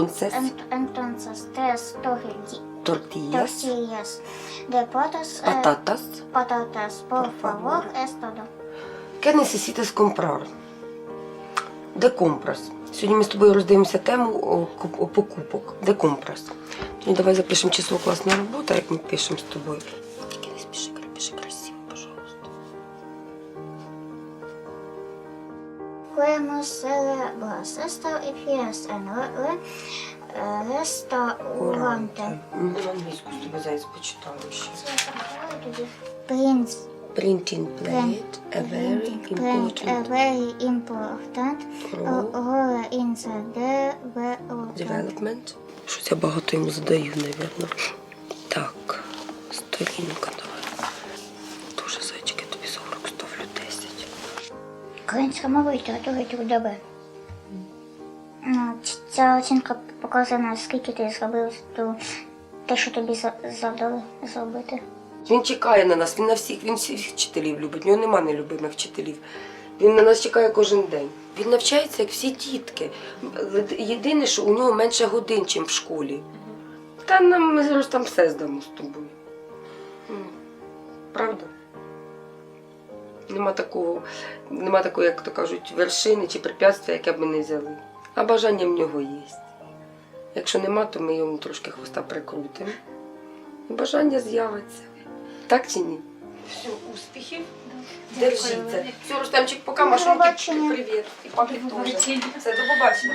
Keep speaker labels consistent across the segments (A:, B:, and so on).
A: Entonces,
B: Ent- entonces, tres torti-
A: tortillas,
B: tortillas de patas, eh,
A: patatas.
B: patatas, por
A: Por favor.
B: favor, es todo.
A: ¿Qué necesitas comprar? Де компрес? Сьогодні ми з тобою роздивимося тему покупок. Де компрес? Давай запишемо число класна робота, як ми пишемо з тобою.
B: Y fiesta en el eh, restaurante.
A: Ну, англійську з тобою зараз почитаю ще.
B: Prince,
A: Printing plate, a very important
B: very important
A: role
B: in the development.
A: development. Щось я багато йому задаю, напевно. Так, сторінка
B: Українська мова і література трудове. Ну, ця оцінка показує, наскільки ти зробив те, що тобі за- задали зробити.
A: Він чекає на нас, він на всіх, він всіх вчителів любить. У нього нема нелюбимих вчителів. Він на нас чекає кожен день. Він навчається, як всі дітки. Єдине, що у нього менше годин, ніж в школі. Та нам ми зараз там все здамо з тобою. Правда? Нема такого, нема такої, як то кажуть, вершини чи препятствия, яке б ми не взяли. А бажання в нього є. Якщо нема, то ми йому трошки хвоста прикрутимо. І бажання з'явиться. Так чи ні? Все, успіхів. Держіться. Все, Рустамчик, поки
B: До
A: машинки. Привіт. І папі теж. Все, до побачення.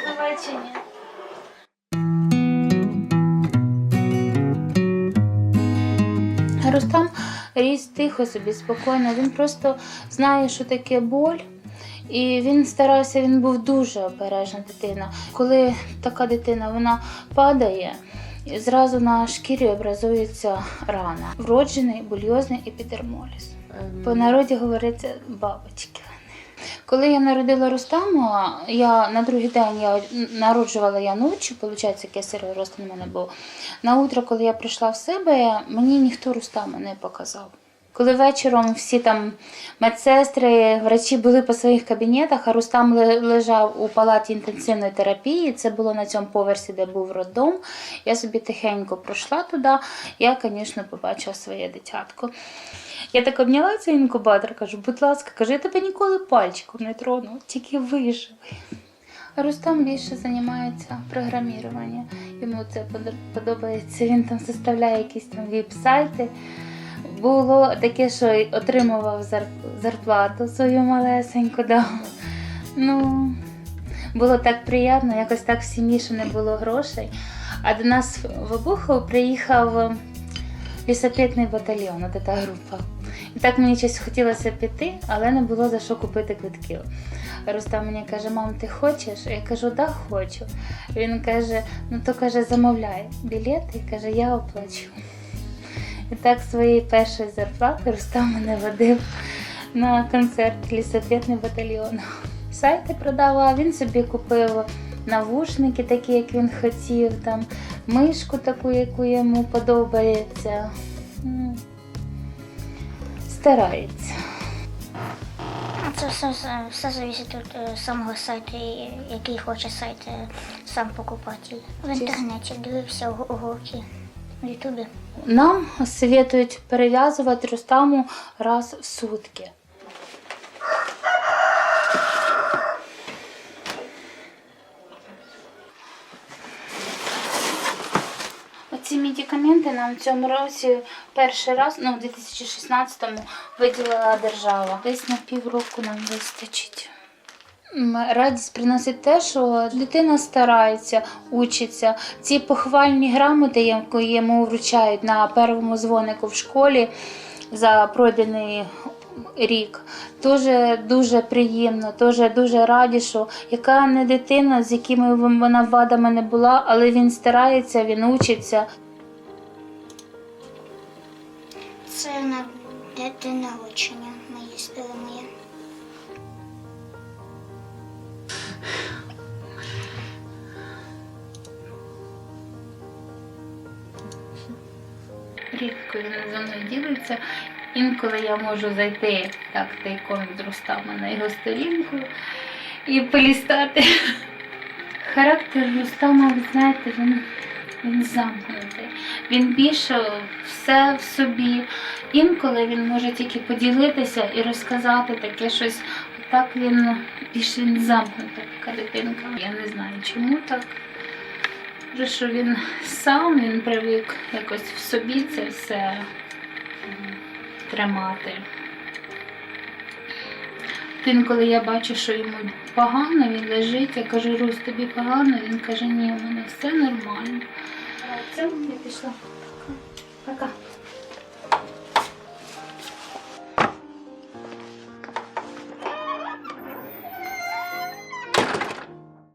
C: Рустам ріс тихо собі, спокійно. Він просто знає, що таке боль. І він старався, він був дуже обережна дитина. Коли така дитина вона падає, і зразу на шкірі образується рана. Вроджений бульйозний епідермоліз. По народі говориться бабочки. Коли я народила Рустама, я на другий день я народжувала я ночі, виходить, кесаревий розтин на мене був. На утро, коли я прийшла в себе, мені ніхто Рустама не показав. Коли вечором всі там медсестри, врачі були по своїх кабінетах, а Рустам лежав у палаті інтенсивної терапії, це було на цьому поверсі, де був роддом. Я собі тихенько пройшла туди, я, звісно, побачила своє дитятко. Я так обняла цей інкубатор, кажу, будь ласка, кажу, я тебе ніколи пальчиком не трону, тільки виживи. Рустам більше займається програміруванням. Йому це подобається. Він там составляє якісь там веб-сайти. Було таке, що отримував зарплату свою малесеньку. Да. Ну, було так приємно, якось так в сім'ї, що не було грошей. А до нас в Обухов приїхав лісопитний батальйон, от та група. І так мені щось хотілося піти, але не було за що купити квитків. Рустам мені каже, мам, ти хочеш? Я кажу, да, хочу. Він каже, ну то каже, замовляй білети, і каже, я оплачу. І так своєї першої зарплати Рустам мене водив на концерт лісопитний батальйон. Сайти продавав, він собі купив навушники, такі, як він хотів, там мишку таку, яку йому подобається. Старається.
B: Це все, все, залежить від е, самого сайту, який хоче сайт е, сам покупатель. В інтернеті дивився уроки в Ютубі.
C: Нам советують перев'язувати Рустаму раз в сутки. Оці медикаменти нам в цьому році перший раз, ну в 2016-му, виділила держава. Десь на півроку нам вистачить. Радість приносить те, що дитина старається, учиться. Ці похвальні грамоти, яку йому вручають на першому дзвонику в школі за пройдений рік, дуже дуже приємно, дуже дуже раді, що яка не дитина, з якими вона вадами не була, але він старається, він учиться.
B: Це на де- день народження
C: Рідко він за мною ділиться. Інколи я можу зайти так тайком від Рустама на його сторінку і полістати Характер Рустама, ви знаєте, він, він замкнутий. Він більше все в собі. Інколи він може тільки поділитися і розказати таке щось. Так він більш він замкнута така дитинка. Я не знаю, чому так. Може, що він сам він привик якось в собі це все тримати. Він, коли я бачу, що йому погано, він лежить, я кажу, Русь, тобі погано, він каже, ні, у мене все нормально. Це я пішла. Пока.